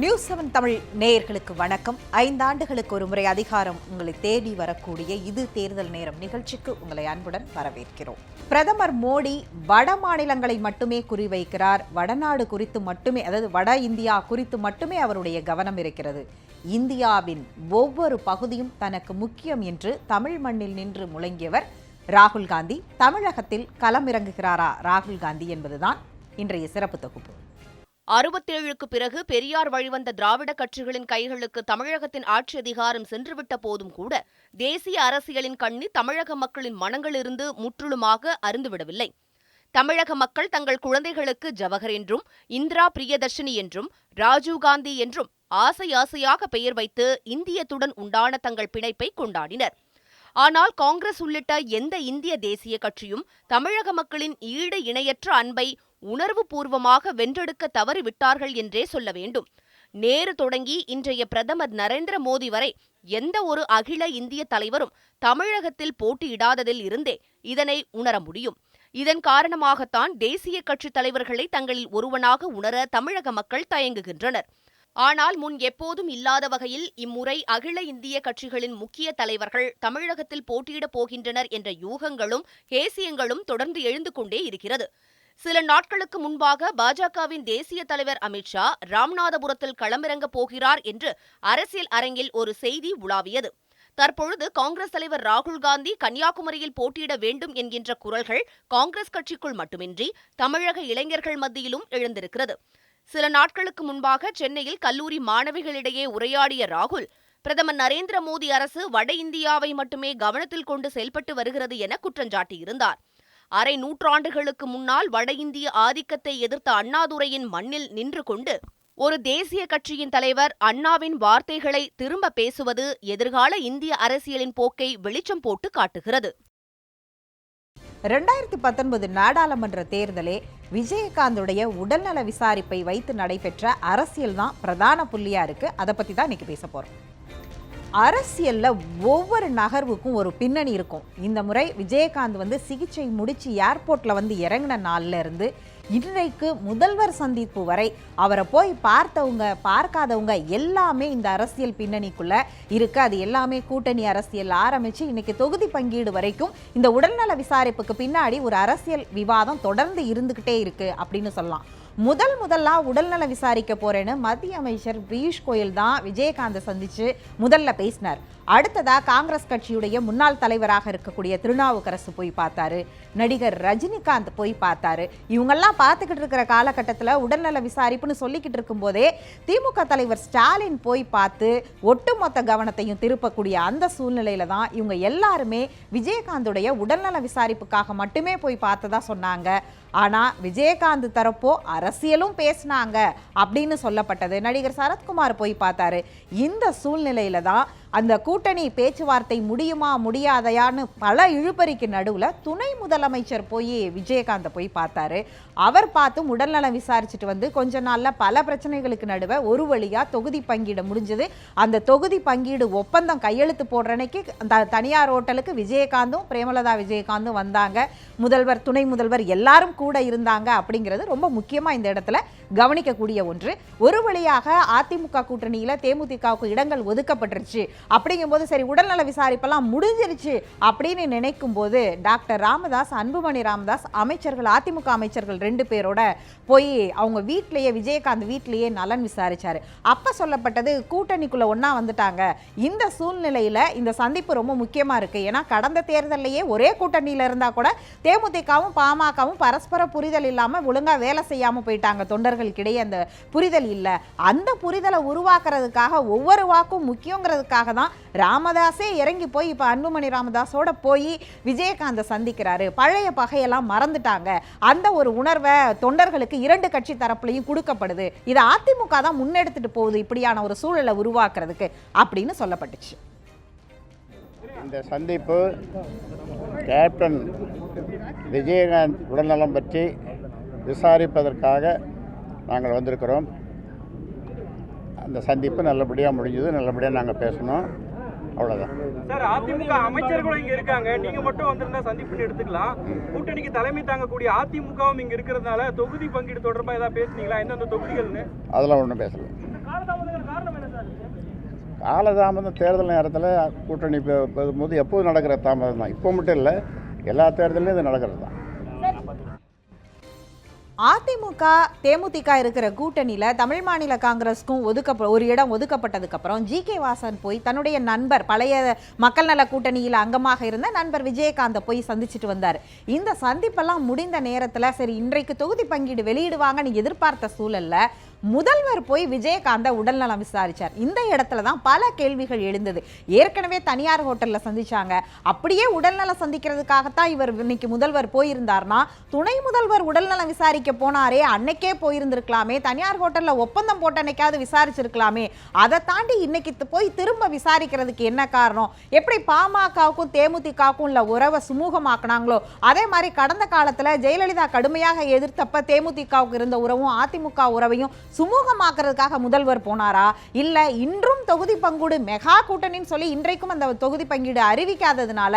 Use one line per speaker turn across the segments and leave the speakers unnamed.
News seven Tamil நேயர்களுக்கு வணக்கம். ஐந்தாண்டுகளுக்கு ஒரு முறை அதிகாரம் உங்களை தேடி வரக்கூடிய இது தேர்தல் நேரம் நிகழ்ச்சிக்கு உங்களை அன்புடன் வரவேற்கிறோம். பிரதமர் மோடி வட மாநிலங்களை மட்டுமே குறிவைக்கிறார். வடநாடு குறித்து மட்டுமே அதாவது வட இந்தியா குறித்து மட்டுமே அவருடைய கவனம் இருக்கிறது. இந்தியாவின் ஒவ்வொரு பகுதியும் தனக்கு முக்கியம் என்று தமிழ் மண்ணில் நின்று முழங்கியவர் ராகுல் காந்தி. தமிழகத்தில் களமிறங்குகிறாரா ராகுல் காந்தி என்பதுதான் இன்றைய சிறப்பு தொகுப்பு.
அறுபத்தேழுக்கு பிறகு பெரியார் வழிவந்த திராவிட கட்சிகளின் கைகளுக்கு தமிழகத்தின் ஆட்சி அதிகாரம் சென்றுவிட்ட போதும் கூட தேசிய அரசியலின் கண்ணி தமிழக மக்களின் மனங்களிலிருந்து முற்றிலுமாக அருந்துவிடவில்லை. தமிழக மக்கள் தங்கள் குழந்தைகளுக்கு ஜவஹர் என்றும் இந்திரா பிரியதர்ஷினி என்றும் ராஜீவ்காந்தி என்றும் ஆசை ஆசையாக பெயர் வைத்து இந்தியத்துடன் உண்டான தங்கள் பிணைப்பை கொண்டாடினர். ஆனால் காங்கிரஸ் உள்ளிட்ட எந்த இந்திய தேசிய கட்சியும் தமிழக மக்களின் ஈடு இணையற்ற அன்பை உணர்வு பூர்வமாக வென்றெடுக்க தவறிவிட்டார்கள் என்றே சொல்ல வேண்டும். நேரு தொடங்கி இன்றைய பிரதமர் நரேந்திர மோடி வரை எந்த ஒரு அகில இந்திய தலைவரும் தமிழகத்தில் போட்டியிடாததில் இருந்தே இதனை உணர முடியும். இதன் காரணமாகத்தான் தேசிய கட்சித் தலைவர்களை தங்களில் ஒருவனாக உணர தமிழக மக்கள் தயங்குகின்றனர். ஆனால் முன் எப்போதும் இல்லாத வகையில் இம்முறை அகில இந்திய கட்சிகளின் முக்கிய தலைவர்கள் தமிழகத்தில் போட்டியிடப் போகின்றனர் என்ற யூகங்களும் கேசியங்களும் தொடர்ந்து எழுந்து கொண்டே இருக்கிறது. சில நாட்களுக்கு முன்பாக பாஜகவின் தேசிய தலைவர் அமித்ஷா ராமநாதபுரத்தில் களமிறங்கப் போகிறார் என்று அரசியல் அரங்கில் ஒரு செய்தி உலாவியது. தற்பொழுது காங்கிரஸ் தலைவர் ராகுல் காந்தி கன்னியாகுமரியில் போட்டியிட வேண்டும் என்கின்ற குரல்கள் காங்கிரஸ் கட்சிக்குள் மட்டுமின்றி தமிழக இளைஞர்கள் மத்தியிலும் எழுந்திருக்கிறது. சில நாட்களுக்கு முன்பாக சென்னையில் கல்லூரி மாணவிகளிடையே உரையாடிய ராகுல் பிரதமர் நரேந்திர மோடி அரசு வட இந்தியாவை மட்டுமே கவனத்தில் கொண்டு செயல்பட்டு வருகிறது என குற்றஞ்சாட்டியிருந்தார் அரை நூற்றாண்டுகளுக்கு முன்னால் வட இந்திய ஆதிக்கத்தை எதிர்த்த அண்ணாதுரையின் மண்ணில் நின்று கொண்டு ஒரு தேசிய கட்சியின் தலைவர் அண்ணாவின் வார்த்தைகளை திரும்ப பேசுவது எதிர்கால இந்திய அரசியலின் போக்கை வெளிச்சம் போட்டு காட்டுகிறது.
ரெண்டாயிரத்தி பத்தொன்பது நாடாளுமன்ற தேர்தலே விஜயகாந்துடைய உடல்நல விசாரிப்பை வைத்து நடைபெற்ற அரசியல் தான் பிரதான புள்ளியா இருக்கு. அதை பத்தி தான் இன்னைக்கு பேச போறோம். அரசியலில் ஒவ்வொரு நகர்வுக்கும் ஒரு பின்னணி இருக்கும். இந்த முறை விஜயகாந்த் வந்து சிகிச்சை முடித்து ஏர்போர்ட்டில் வந்து இறங்கின நாள்ல இருந்து இன்றைக்கு முதல்வர் சந்திப்பு வரை அவரை போய் பார்த்தவங்க பார்க்காதவங்க எல்லாமே இந்த அரசியல் பின்னணிக்குள்ளே இருக்கு. அது எல்லாமே கூட்டணி அரசியல் ஆரம்பித்து இன்னைக்கு தொகுதி பங்கீடு வரைக்கும் இந்த உடல்நல விசாரிப்புக்கு பின்னாடி ஒரு அரசியல் விவாதம் தொடர்ந்து இருந்துக்கிட்டே இருக்குது அப்படின்னு சொல்லலாம். முதல் முதலாக உடல்நல விசாரிக்க போறேன்னு மத்திய அமைச்சர் பியூஷ் கோயல் தான் விஜயகாந்தை சந்திச்சு முதல்ல பேசினார். அடுத்ததா காங்கிரஸ் கட்சியுடைய முன்னாள் தலைவராக இருக்கக்கூடிய திருநாவுக்கரசு போய் பார்த்தாரு. நடிகர் ரஜினிகாந்த் போய் பார்த்தாரு. இவங்கெல்லாம் பார்த்துக்கிட்டு இருக்கிற காலகட்டத்தில் உடல்நல விசாரிப்புன்னு சொல்லிக்கிட்டு இருக்கும்போதே திமுக தலைவர் ஸ்டாலின் போய் பார்த்து ஒட்டுமொத்த கவனத்தையும் திருப்பக்கூடிய அந்த சூழ்நிலையில தான் இவங்க எல்லாருமே விஜயகாந்துடைய உடல்நல விசாரிப்புக்காக மட்டுமே போய் பார்த்ததா சொன்னாங்க. ஆனால் விஜயகாந்த் தரப்போ அரசியலும் பேசினாங்க அப்படின்னு சொல்லப்பட்டது. நடிகர் சரத்குமார் போய் பார்த்தாரு. இந்த சூழ்நிலையில தான் அந்த கூட்டணி பேச்சுவார்த்தை முடியுமா முடியாதையான்னு பல இழுபறிக்கு நடுவில் துணை முதலமைச்சர் போய் விஜயகாந்தை போய் பார்த்தாரு. அவர் பார்த்தும் உடல்நலம் விசாரிச்சுட்டு வந்து கொஞ்ச நாளில் பல பிரச்சனைகளுக்கு நடுவே ஒரு வழியாக தொகுதி பங்கீடு முடிஞ்சது. அந்த தொகுதி பங்கீடு ஒப்பந்தம் கையெழுத்து போடுற அன்னைக்கு அந்த தனியார் ஹோட்டலுக்கு விஜயகாந்தும் பிரேமலதா விஜயகாந்தும் வந்தாங்க. முதல்வர் துணை முதல்வர் எல்லாரும் கூட இருந்தாங்க அப்படிங்கிறது ரொம்ப முக்கியமாக இந்த இடத்துல கவனிக்கக்கூடிய ஒன்று. ஒரு வழியாக அதிமுக கூட்டணியில் தேமுதிகவுக்கு இடங்கள் ஒதுக்கப்பட்டுருச்சு. அப்படிங்கும்போது சரி உடல்நல விசாரிப்பெல்லாம் முடிஞ்சிருச்சு அப்படின்னு நினைக்கும் போது டாக்டர் ராமதாஸ் அன்புமணி ராமதாஸ் அமைச்சர்கள் அதிமுக அமைச்சர்கள் ரெண்டு பேரோட போய் அவங்க வீட்டிலேயே விஜயகாந்த் வீட்டிலேயே நலன் விசாரிச்சாரு. அப்போ சொல்லப்பட்டது கூட்டணிக்குள்ள ஒன்றா வந்துட்டாங்க. இந்த சூழ்நிலையில் இந்த சந்திப்பு ரொம்ப முக்கியமாக இருக்கு. ஏன்னா கடந்த தேர்தலையே ஒரே கூட்டணியில் இருந்தால் கூட தேமுதிகவும் பாமகவும் பரஸ்பர புரிதல் இல்லாமல் ஒழுங்காக வேலை செய்யாமல் போயிட்டாங்க. தொண்டர்களுக்கிடையே அந்த புரிதல் இல்லை. அந்த புரிதலை உருவாக்குறதுக்காக ஒவ்வொரு வாக்கும் முக்கியங்கிறதுக்காக தான் ராமதாஸே இறங்கி போய் இப்போ அன்புமணி ராமதாஸோட போய் விஜயகாந்தை சந்திக்கிறாரு. பழைய பகையெல்லாம் மறந்துட்டாங்க. அந்த ஒரு உணர்வை தொண்டர்களுக்கு இரண்டு கட்சி தரப்புலையும் கொடுக்கப்படுது. இதை அதிமுக தான் முன்னெடுத்துட்டு போகுது இப்படியான ஒரு சூழலை உருவாக்குறதுக்கு அப்படின்னு சொல்லப்பட்டுச்சு.
இந்த சந்திப்பு கேப்டன் விஜயகாந்த் உடல்நலம் பற்றி விசாரிப்பதற்காக நாங்கள் வந்திருக்கிறோம். அந்த சந்திப்பு நல்லபடியாக முடிஞ்சது. நல்லபடியாக நாங்கள் பேசணும். அவ்வளோதான்
சார் அதிமுக அமைச்சர்களும் இங்க இருக்காங்க. நீங்க மட்டும் வந்திருந்தா சந்திப்புன்னு எடுத்துக்கலாம். கூட்டணிக்கு தலைமை தாங்கக்கூடிய அதிமுகவும் இங்க இருக்கிறதுனால தொகுதி பங்கீடு தொடர்பா ஏதாவது பேசுனீங்களா? எந்தெந்த தொகுதிகள்னு?
அதெல்லாம் ஒன்றும் பேசலை. காலதாமதம் தேர்தல் நேரத்தில் கூட்டணி போது எப்போதும் நடக்கிற தாமதம் தான் இப்போ மட்டும் இல்லை எல்லா தேர்தலையும் இது நடக்கிறது தான்
அதிமுக தேமுதிக இருக்கிற கூட்டணியில் தமிழ் மாநில காங்கிரஸ்க்கும் ஒதுக்க ஒரு இடம் ஒதுக்கப்பட்டதுக்கு அப்புறம் ஜி. கே. வாசன் போய் தன்னுடைய நண்பர் பழைய மக்கள் நல கூட்டணியில் அங்கமாக இருந்த நண்பர் விஜயகாந்தை போய் சந்திச்சுட்டு வந்தார். இந்த சந்திப்பெல்லாம் முடிந்த நேரத்தில் சரி இன்றைக்கு தொகுதி பங்கீடு வெளியிடுவாங்கன்னு எதிர்பார்த்த சூழலில் முதல்வர் போய் விஜயகாந்த உடல்நலம் விசாரிச்சார். இந்த இடத்துல தான் பல கேள்விகள் எழுந்தது. ஏற்கனவே தனியார் ஹோட்டலில் சந்திச்சாங்க. அப்படியே உடல்நலம் சந்திக்கிறதுக்காகத்தான் இவர் இன்னைக்கு முதல்வர் போயிருந்தார்னா துணை முதல்வர் உடல்நலம் விசாரிக்க போனாரே அன்னைக்கே போயிருந்திருக்கலாமே தனியார் ஹோட்டலில் ஒப்பந்தம் போட்ட அன்னைக்காவது விசாரிச்சிருக்கலாமே அதை தாண்டி இன்னைக்கு போய் திரும்ப விசாரிக்கிறதுக்கு என்ன காரணம்? எப்படி பாமகவுக்கும் தேமுதிகவுக்கும் உள்ள உறவை சுமூகமாக்குனாங்களோ? அதே மாதிரி கடந்த காலத்தில் ஜெயலலிதா கடுமையாக எதிர்த்தப்ப தேமுதிகவுக்கு இருந்த உறவும் அதிமுக உறவையும் சுமூகமாக்குறதுக்காக முதல்வர் போனாரா? இல்லை இன்றும் தொகுதி பங்கீடு மெகா கூட்டணின்னு சொல்லி இன்றைக்கும் அந்த தொகுதி பங்கீடு அறிவிக்காததுனால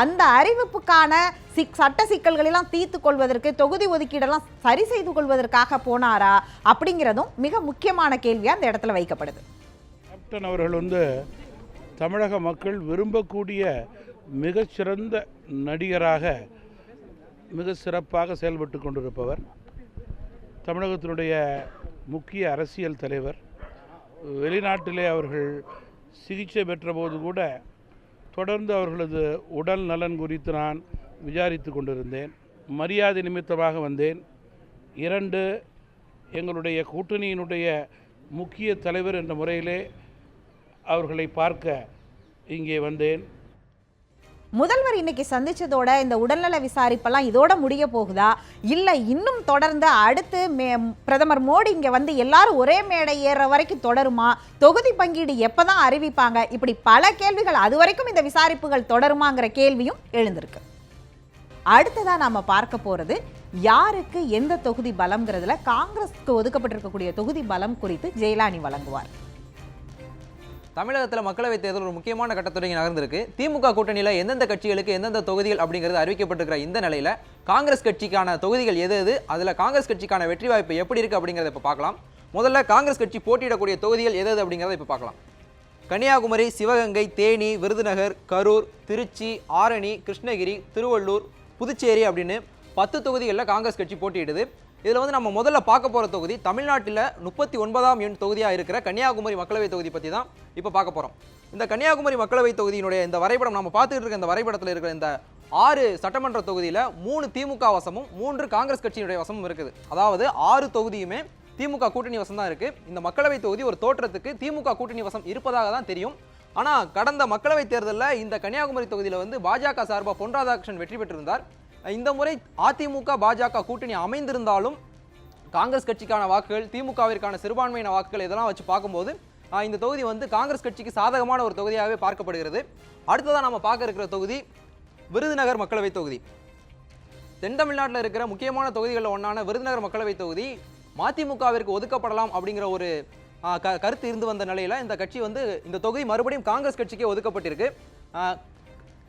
அந்த அறிவிப்புக்கான சிக் சட்ட சிக்கல்களெல்லாம் தீர்த்து கொள்வதற்கு தொகுதி ஒதுக்கீடெல்லாம் சரி செய்து கொள்வதற்காக போனாரா? அப்படிங்கிறதும் மிக முக்கியமான கேள்வியாக அந்த இடத்துல வைக்கப்படுது.
கேப்டன் அவர்கள் வந்து தமிழக மக்கள் விரும்பக்கூடிய மிகச்சிறந்த நடிகராக மிக சிறப்பாக செயல்பட்டு கொண்டிருப்பவர். தமிழகத்தினுடைய முக்கிய அரசியல் தலைவர் வெளிநாட்டிலே அவர்கள் சிகிச்சை பெற்றபோது கூட தொடர்ந்து அவர்களது உடல் நலன் குறித்து நான் விசாரித்து கொண்டிருந்தேன். மரியாதை நிமித்தமாக வந்தேன். இரண்டு எங்களுடைய கூட்டணியினுடைய முக்கிய தலைவர் என்ற முறையிலே அவர்களை பார்க்க இங்கே வந்தேன்.
முதல்வர் இன்னைக்கு சந்திச்சதோட இந்த உடல்நல விசாரிப்பெல்லாம் இதோட முடிய போகுதா? இல்லை இன்னும் தொடர்ந்து அடுத்து மே- பிரதமர் மோடி இங்கே வந்து எல்லாரும் ஒரே மேடை ஏற வரைக்கும் தொடருமா? தொகுதி பங்கீடு எப்பதான் அறிவிப்பாங்க? இப்படி பல கேள்விகள் அது வரைக்கும் இந்த விசாரிப்புகள் தொடருமாங்கிற கேள்வியும் எழுந்திருக்கு. அடுத்ததாக நாம் பார்க்க போகிறது யாருக்கு எந்த தொகுதி பலம்ங்கிறதுல காங்கிரஸ்க்கு ஒதுக்கப்பட்டிருக்கக்கூடிய தொகுதி பலம் குறித்து ஜெயலானி வழங்குவார்.
தமிழகத்தில் மக்களவைத் தேர்தல் ஒரு முக்கியமான கட்டத்துறை நகர்ந்திருக்கு. திமுக கூட்டணியில் எந்தெந்த கட்சிகளுக்கு எந்தெந்த தொகுதிகள் அப்படிங்கிறது அறிவிக்கப்பட்டிருக்கிற இந்த நிலையில் காங்கிரஸ் கட்சிக்கான தொகுதிகள் எது எது அதில் காங்கிரஸ் கட்சிக்கான வெற்றி வாய்ப்பு எப்படி இருக்குது அப்படிங்கிறத இப்போ பார்க்கலாம் முதல்ல காங்கிரஸ் கட்சி போட்டியிடக்கூடிய தொகுதிகள் எது எது அப்படிங்கிறத இப்போ பார்க்கலாம் கன்னியாகுமரி சிவகங்கை தேனி விருதுநகர் கரூர் திருச்சி ஆரணி கிருஷ்ணகிரி திருவள்ளூர் புதுச்சேரி அப்படின்னு பத்து தொகுதிகளில் காங்கிரஸ் கட்சி போட்டியிடுது. இதில் வந்து நம்ம முதல்ல பார்க்க போகிற தொகுதி தமிழ்நாட்டில் முப்பத்தி ஒன்பதாம் எண் தொகுதியாக இருக்கிற கன்னியாகுமரி மக்களவை தொகுதி பற்றி தான் இப்போ பார்க்க போகிறோம். இந்த கன்னியாகுமரி மக்களவை தொகுதியினுடைய இந்த வரைபடம் நம்ம பார்த்துட்டு இருக்க இந்த வரைபடத்தில் இருக்கிற இந்த ஆறு சட்டமன்ற தொகுதியில் மூணு திமுக வசமும் மூன்று காங்கிரஸ் கட்சியினுடைய வசமும் இருக்குது. அதாவது ஆறு தொகுதியுமே திமுக கூட்டணி வசம் தான் இருக்குது. இந்த மக்களவை தொகுதி ஒரு தோற்றத்துக்கு திமுக கூட்டணி வசம் இருப்பதாக தான் தெரியும். ஆனால் கடந்த மக்களவைத் தேர்தலில் இந்த கன்னியாகுமரி தொகுதியில் வந்து பாஜக சார்பாக பொன் ராதாகிருஷ்ணன் வெற்றி பெற்றிருந்தார். இந்த முறை அதிமுக பாஜக கூட்டணி அமைந்திருந்தாலும் காங்கிரஸ் கட்சிக்கான வாக்குகள் திமுகவிற்கான சிறுபான்மையின வாக்குகள் இதெல்லாம் வச்சு பார்க்கும்போது இந்த தொகுதி வந்து காங்கிரஸ் கட்சிக்கு சாதகமான ஒரு தொகுதியாகவே பார்க்கப்படுகிறது. அடுத்ததாக நம்ம பார்க்க இருக்கிற தொகுதி விருதுநகர் மக்களவை தொகுதி. தென் தமிழ்நாட்டில் இருக்கிற முக்கியமான தொகுதிகளில் ஒன்றான விருதுநகர் மக்களவை தொகுதி மதிமுகவிற்கு ஒதுக்கப்படலாம் அப்படிங்கிற ஒரு க கருத்து இருந்து வந்த நிலையில் இந்த கட்சி வந்து இந்த தொகுதி மறுபடியும் காங்கிரஸ் கட்சிக்கே ஒதுக்கப்பட்டிருக்கு.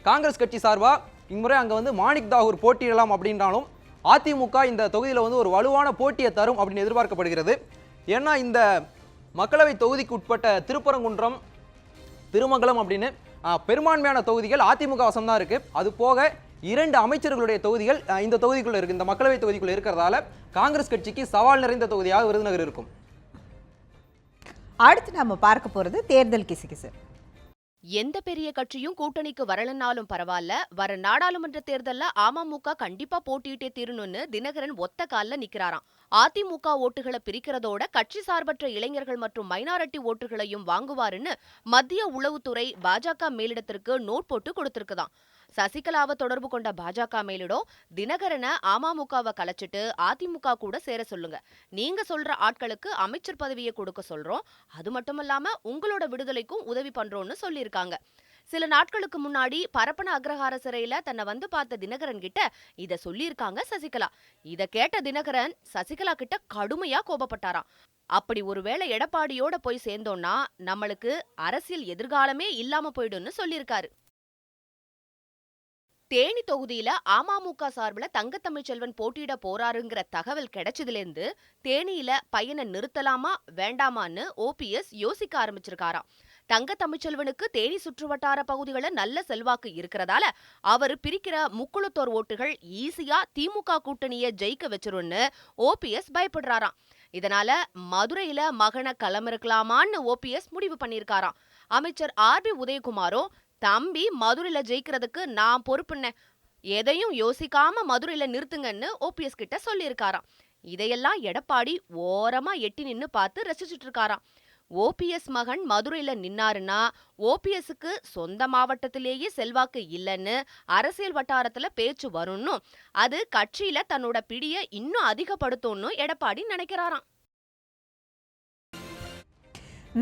காங்கிரஸ் கட்சி சார்பாக இம்முறை அங்கே வந்து மாணிக் தாகூர் போட்டியிடலாம் அப்படின்றாலும் அதிமுக இந்த தொகுதியில் வந்து ஒரு வலுவான போட்டியை தரும் அப்படின்னு எதிர்பார்க்கப்படுகிறது. ஏன்னா இந்த மக்களவை தொகுதிக்கு உட்பட்ட திருப்பரங்குன்றம் திருமங்கலம் அப்படின்னு பெரும்பான்மையான தொகுதிகள் அதிமுக வசம் தான் அது போக இரண்டு அமைச்சர்களுடைய தொகுதிகள் இந்த தொகுதிக்குள்ளே இருக்குது இந்த மக்களவை தொகுதிக்குள்ளே இருக்கிறதால காங்கிரஸ் கட்சிக்கு சவால் நிறைந்த தொகுதியாக விருதுநகர் இருக்கும்.
அடுத்து நம்ம பார்க்க போகிறது தேர்தல் கிசுகிசு.
எந்த பெரிய கட்சியும் கூட்டணிக்கு வரலனாலும் பரவாயில்ல வர நாடாளுமன்ற தேர்தல்ல அமமுக கண்டிப்பா போட்டியிட்டே தீரணும்னு தினகரன் ஒத்த கால்ல நிக்கிறாராம். அதிமுக ஓட்டுகளை பிரிக்கிறதோட கட்சி சார்பற்ற இளைஞர்கள் மற்றும் மைனாரிட்டி ஓட்டுகளையும் வாங்குவாருன்னு மத்திய உளவுத்துறை பாஜக மேலிடத்திற்கு நோட் போட்டு கொடுத்திருக்குதாம். சசிகலாவை தொடர்பு கொண்ட பாஜக மேலிடம் தினகரனை அமமுகவை கலைச்சிட்டு அதிமுக கூட சேர சொல்லுங்க. நீங்க சொல்ற ஆட்களுக்கு அமைச்சர் பதவியை கொடுக்க சொல்றோம். அது மட்டும் இல்லாம உங்களோட விடுதலைக்கும் உதவி பண்றோம்னு சொல்லியிருக்காங்க. சில நாட்களுக்கு முன்னாடி பரப்பன அக்ரஹார சிறையில தன்னை வந்து பார்த்த தினகரன் கிட்ட இத சொல்லியிருக்காங்க சசிகலா. இத கேட்ட தினகரன் சசிகலா கிட்ட கடுமையா கோபப்பட்டாராம். அப்படி ஒருவேளை எடப்பாடியோட போய் சேர்ந்தோம்னா நம்மளுக்கு அரசியல் எதிர்காலமே இல்லாம போயிடும்னு சொல்லியிருக்காரு. தேனி தொகுதியில அமமுக சார்பில் தங்கத்தமிழ்ச்செல்வன் போட்டியிட போறாருங்கிற தகவல் கிடைச்சதுல இருந்து தேனியில பையனை நிறுத்தலாமா வேண்டாமான்னு ஓபிஎஸ் யோசிக்க ஆரம்பிச்சிருக்காராம். தங்க தமிழ்ச்செல்வனுக்கு தேனி சுற்றுவட்டார பகுதிகளில் நல்ல செல்வாக்கு இருக்கிறதால அவர் பிரிக்கிற முக்குளத்தோர் ஓட்டுகள் ஈஸியா திமுக கூட்டணியை ஜெயிக்க வச்சிரும்னு ஓபிஎஸ் பயப்படுறாராம். இதனால மதுரையில மகனை களமிறக்கலாமான்னு ஓபிஎஸ் முடிவு பண்ணியிருக்காராம். அமைச்சர் ஆர் பி உதயகுமாரும் தம்பி மதுரையில ஜெயிக்கிறதுக்கு நான் பொறுப்புன்னே எதையும் யோசிக்காம மதுரையில நிறுத்துங்கன்னு ஓபிஎஸ் கிட்ட சொல்லியிருக்காராம். இதையெல்லாம் எடப்பாடி ஓரமா எட்டி நின்னு பார்த்து ரசிச்சுட்டு இருக்காராம் ஓபிஎஸ் மகன் மதுரையில நின்னாருன்னா ஓபிஎஸ்க்கு சொந்த மாவட்டத்திலேயே செல்வாக்கு இல்லைன்னு அரசியல் வட்டாரத்துல பேச்சு வரும்னும் அது கட்சியில தன்னோட பிடிய இன்னும் அதிகப்படுத்தும்னு எடப்பாடி நினைக்கிறாராம்.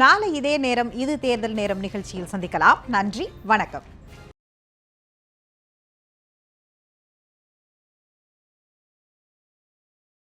நாளை இதே நேரம் இது தேர்தல் நேரம் நிகழ்ச்சியில் சந்திக்கலாம். நன்றி வணக்கம்.